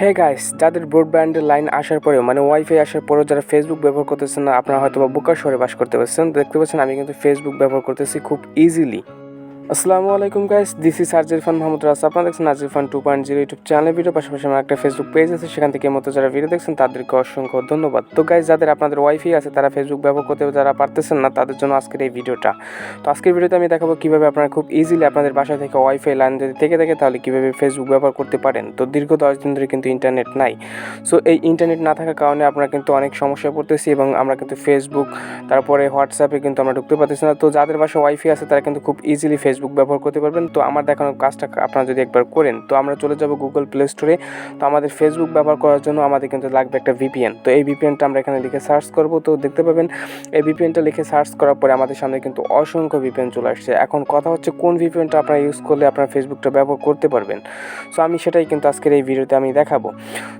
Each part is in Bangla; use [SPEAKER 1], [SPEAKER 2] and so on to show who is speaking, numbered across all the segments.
[SPEAKER 1] হে গাইস যাদের ব্রডব্যান্ডের লাইন আসার পরে মানে ওয়াইফাই আসার পরেও যারা ফেসবুক ব্যবহার করতেছেন না, আপনারা হয়তো বা বোকার শহরে বাস করতে পারছেন। দেখতে পাচ্ছেন, আমি কিন্তু ফেসবুক ব্যবহার করতেছি খুব ইজিলি আসসালামু আলাইকুম গাইস দিস ইস আরজির ফান মাহমুদ রাস আপনারা দেখছেন আরজির fun two point zero YouTube channel video পাশাপাশি আমার একটা ফেসবুক পেজ আছে, সেখান থেকে মতো যারা ভিডিও দেখছেন, তাদেরকে অসংখ্য ধন্যবাদ। তো গাইস যাদের আপনাদের ওয়াইফাই আছে, তারা ফেসবুক ব্যবহার করতে যারা পারতেছেন না, তাদের জন্য আজকের এই ভিডিওটা তো আজকের ভিডিওতে আমি দেখাবো কীভাবে আপনারা খুব ইজিলি আপনাদের বাসা থেকে ওয়াইফাই লাইন যদি থেকে থাকে, তাহলে কীভাবে ফেসবুক ব্যবহার করতে পারেন। তো দীর্ঘ দশ দিন ধরে কিন্তু ইন্টারনেট নাই। সো এই ইন্টারনেট না থাকার কারণে আমরা কিন্তু অনেক সমস্যায় পড়তেছি এবং আমরা কিন্তু ফেসবুক তারপরে হোয়াটসঅ্যাপে কিন্তু আমরা ঢুকতে পারতেছি না। তো যাদের বাসায় ওয়াইফাই আছে, তারা কিন্তু খুব ইজিলি ফেসবুক ব্যবহার করতে পারবেন। তো আমার দেখানো কাজটা আপনারা যদি একবার করেন, তো আমরা চলে যাব গুগল প্লে স্টোরে তো আমাদের ফেসবুক ব্যবহার করার জন্য আমাদের কিন্তু লাগবে একটা ভিপিএন তো এই ভিপিএনটা আমরা এখানে লিখে সার্চ করব। তো দেখতে পাবেন, এই ভিপিএনটা লিখে সার্চ করার পরে আমাদের সামনে কিন্তু অসংখ্য ভিপিএন চলে আসছে। এখন কথা হচ্ছে, কোন ভিপিএনটা আপনারা ইউজ করলে আপনার ফেসবুকটা ব্যবহার করতে পারবেন? সো আমি সেটাই কিন্তু আজকের এই ভিডিওতে আমি দেখাবো।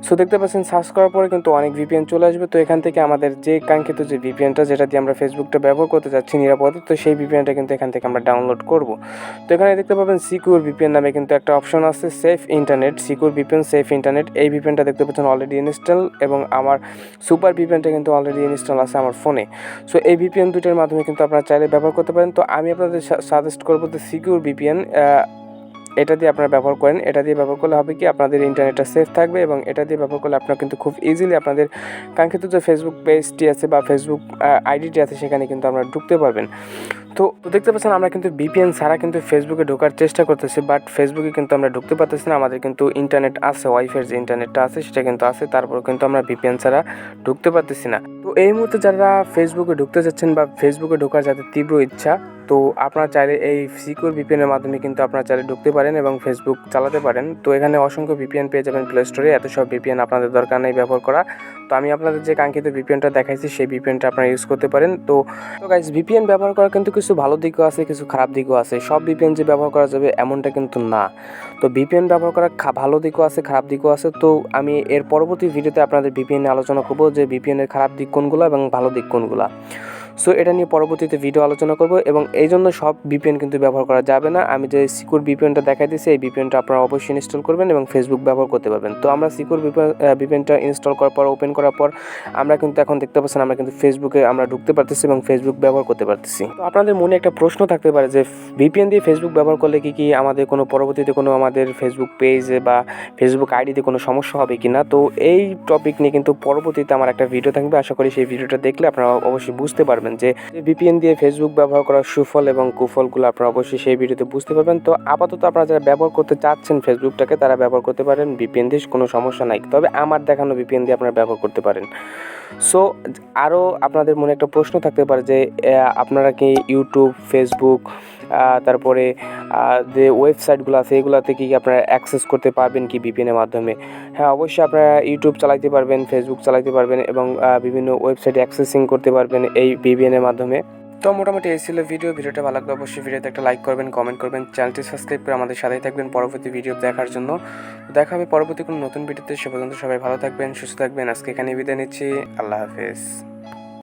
[SPEAKER 1] সো দেখতে পাচ্ছেন সার্চ করার পরে কিন্তু অনেক ভিপিএন চলে আসবে। তো এখান থেকে আমাদের যে কাঙ্ক্ষিত যে ভিপিএনটা যেটা দিয়ে আমরা ফেসবুকটা ব্যবহার করতে যাচ্ছি নিরাপদে, তো সেই ভিপিএনটা কিন্তু এখান থেকে আমরা ডাউনলোড করব। তো এখানে দেখতে পাবেন সিকিউর ভিপিএন নামে কিন্তু একটা অপশন আছে safe internet secure VPN safe internet এই ভিপিএনটা দেখতে পাচ্ছেন অলরেডি ইনস্টল এবং আমার সুপার ভিপিএনটা কিন্তু অলরেডি ইনস্টল আছে আমার ফোনে সো এই ভিপিএন দুটোর মাধ্যমে কিন্তু আপনারা চাইলে ব্যবহার করতে পারেন। তো আমি আপনাদের সাজেস্ট করব যে সিকিউর ভিপিএন এটা দিয়ে আপনারা ব্যবহার করেন। এটা দিয়ে ব্যবহার করলে হবে কি আপনাদের ইন্টারনেটটা সেফ থাকবে এবং এটা দিয়ে ব্যবহার করলে আপনারা কিন্তু খুব ইজিলি আপনাদের কাঙ্ক্ষিত যে ফেসবুক পেজটি আছে বা ফেসবুক আইডিটি আছে সেখানে কিন্তু আপনারা ঢুকতে পারবেন। তো দেখতে পাচ্ছেন, আমরা কিন্তু বিপিএন ছাড়া কিন্তু ফেসবুকে ঢোকার চেষ্টা করতেছি বাট ফেসবুকে কিন্তু আমরা ঢুকতে পারতেছি না। আমাদের কিন্তু ইন্টারনেট আছে ওয়াইফাইয়ের যে ইন্টারনেটটা আছে, সেটা কিন্তু আছে তারপর কিন্তু আমরা বিপিএন ছাড়া ঢুকতে পারতেছি না। তো এই মুহূর্তে যারা ফেসবুকে ঢুকতে যাচ্ছেন বা ফেসবুকে ঢোকার যাদের তীব্র ইচ্ছা, তো আপনারা চাইলে এই সিকিউর ভিপিএনের মাধ্যমে কিন্তু আপনারা চাইলে ঢুকতে পারেন এবং ফেসবুক চালাতে পারেন। তো এখানে অসংখ্য ভিপিএন পেয়ে যাবেন প্লে স্টোরে এত সব ভিপিএন আপনাদের দরকার নেই ব্যবহার করা। তো আমি আপনাদের যে কাঙ্ক্ষিত ভিপিএনটা দেখাইছি, সেই ভিপিএনটা আপনারা ইউজ করতে পারেন। তো গাইজ ভিপিএন ব্যবহার করা কিন্তু কিছু ভালো দিকও আছে, কিছু খারাপ দিকও আছে। সব ভিপিএন যে ব্যবহার করা যাবে এমনটা কিন্তু না। তো ভিপিএন ব্যবহার করা ভালো দিকও আছে, খারাপ দিকও আছে। তো আমি এর পরবর্তী ভিডিওতে আপনাদের ভিপিএন আলোচনা করব যে ভিপিএনের খারাপ দিক কোনগুলো এবং ভালো দিক কোনগুলো। সো এটা নিয়ে পরবর্তীতে ভিডিও আলোচনা করব এবং এই জন্য সব ভিপিএন কিন্তু ব্যবহার করা যাবে না। আমি যে সিকিউর ভিপিএনটা দেখাই দিয়েছি, এই ভিপিএনটা আপনারা অবশ্যই ইনস্টল করবেন এবং ফেসবুক ব্যবহার করতে পারবেন। তো আমরা সিকিউর ভিপিএনটা ইনস্টল করার পর ওপেন করার পর আমরা কিন্তু এখন দেখতে পাচ্ছেন, আমরা কিন্তু ফেসবুকে আমরা ঢুকতে পারতেছি এবং ফেসবুক ব্যবহার করতে পারতেছি। তো আপনাদের মনে একটা প্রশ্ন থাকতে পারে যে ভিপিএন দিয়ে ফেসবুক ব্যবহার করলে কি কি আমাদের কোনো পরবর্তীতে কোনো আমাদের ফেসবুক পেজে বা ফেসবুক আইডিতে কোনো সমস্যা হবে কি না তো এই টপিক নিয়ে কিন্তু পরবর্তীতে আমার একটা ভিডিও থাকবে। আশা করি সেই ভিডিওটা দেখলে আপনারা অবশ্যই বুঝতে পারবেন। যে ভিপিএন দিয়ে ফেসবুক ব্যবহার করার সুফল এবং কুফলগুলো আপনারা অবশ্যই সেই ভিডিওতে বুঝতে পারবেন। তো আপাতত আপনারা যারা ব্যবহার করতে চাচ্ছেন ফেসবুকটাকে তারা ব্যবহার করতে পারেন। ভিপিএন দিয়ে কোনো সমস্যা নাই। তবে আমার দেখানো ভিপিএন দিয়ে আপনারা ব্যবহার করতে পারেন। সো আরও আপনাদের মনে একটা প্রশ্ন থাকতে পারে যে আপনারা কি ইউটিউব ফেসবুক তারপরে যে ওয়েবসাইটগুলো আছে, এগুলোতে কি আপনারা অ্যাক্সেস করতে পারবেন কি ভিপিএনের মাধ্যমে? হ্যাঁ অবশ্যই আপনারা ইউটিউব চালাইতে পারবেন ফেসবুক চালাইতে পারবেন এবং বিভিন্ন ওয়েবসাইটে অ্যাক্সেসিং করতে পারবেন এই ভিপিএনের মাধ্যমে। তো মোটামুটি এই ছিল ভিডিও ভিডিওটা ভালো লাগলে অবশ্যই ভিডিওতে একটা লাইক করবেন কমেন্ট করবেন চ্যানেলটি সাবস্ক্রাইব করে আমাদের সাথেই থাকবেন পরবর্তী ভিডিও দেখার জন্য। দেখা হবে পরবর্তী কোনো নতুন ভিডিওতে সে পর্যন্ত সবাই ভালো থাকবেন, সুস্থ থাকবেন। আজকে এখানে বিদায় নিচ্ছি। আল্লাহ হাফেজ।